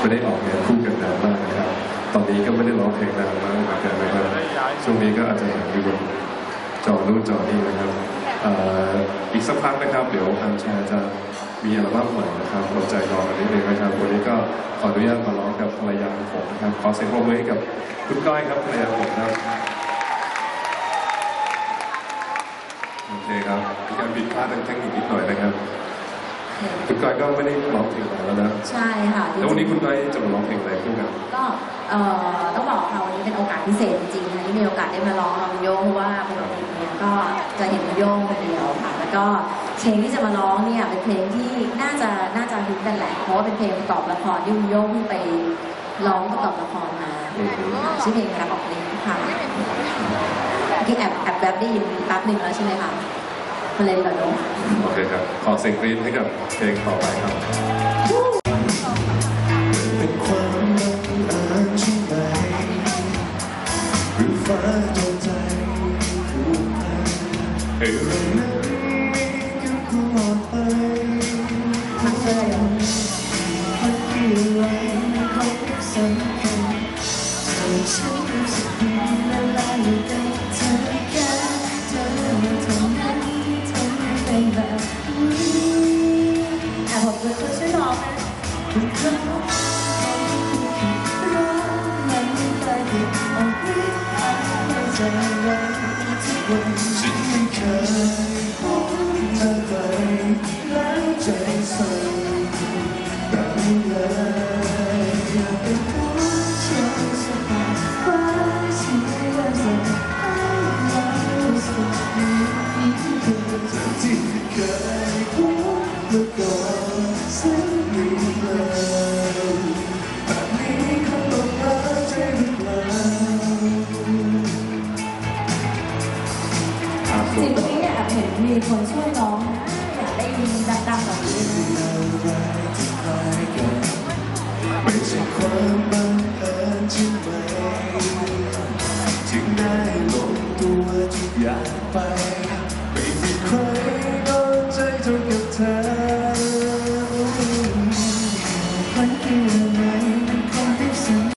ไม่ได้ออกงานคู่กันนานมากนะครับ ตอนนี้ก็ไม่ได้ร้องเพลงนานมากเหมือนกันนะครับ ช่วงนี้ก็อาจจะเห็นอยู่บนจอนู่นจอนี่นะครับอีกสักพักนะครับ เดี๋ยวอันชร์จะมีอัลบั้มใหม่นะครับอดใจรอกันนิดนึงนะครับ วันนี้ก็ขออนุญาตมาร้องกับภรรยาของผมนะครับ ขอเสียงปรบมือให้กับคุณก้อยครับภรรยาผมครับโอเคครับมีการผิดพลาดทางเทคนิคนิดหน่อยนะครับ คุณก้อยก็ไม่ได้ร้องเพลงนานแล้วนะใช่ค่ะแล้ววันนี้คุณก้อยจะมาร้องเพลงอะไรคู่กัน ก็เอ่อต้องบอกค่ะวันนี้เป็นโอกาสพิเศษจริงๆนะที่มีโอกาสได้มาร้องกับคุณโย่งเพราะว่าปกติเนี่ยก็จะเห็นคุณโย่งคนเดียวค่ะแล้วก็เพลงที่จะมาร้องเนี่ยเป็นเพลงที่น่าจะน่าจะฮิตกันแหละเพราะว่าเป็นเพลงประกอบละครที่คุณโย่งเพิ่งไปร้องประกอบละครมาอืมชื่อเพลงรักออกนี้ค่ะเมื่อกี้แอบแอบแบบได้ยินแป๊บหนึ่งแล้วใช่ไหมคะ มาเลยดีกว่าโน้องโอเคครับ ขอเสียงกรี๊ดให้กับเพลงต่อไปครับเป็นความบังเอิญใช่ไหมหรือฟ้าจงใจผูกพันเฮ้ยนั้นมีกันตลอดไปทั้งเลยเหรอมันคืออะไรของสำคัญเธอฉันรู้สึกดีละลาย มช่วยช่องนะทุกครั้งร้องนไปติดออกฤทธิ์ให้ใจไว้ทุกวันฉันไม่เคยพบเธอไปแล้วใจสั่นแบบนี้เลยอยากเป็นผู้ชายสันฟ้าที่ว่าจะให้เราสุขนี้เธอที่เคยพบมาก่อน สักนิดเลยแบบนี้คงต้องรักใจหรือเปล่าครับจริงๆเมื่อกี้เนี่ยเห็นมีคนช่วยร้องอยากได้ยินดังๆแบบนี้ไม่ใช่ความบังเอิญใช่ไหมจึงได้ลงตัวทุกอย่างไป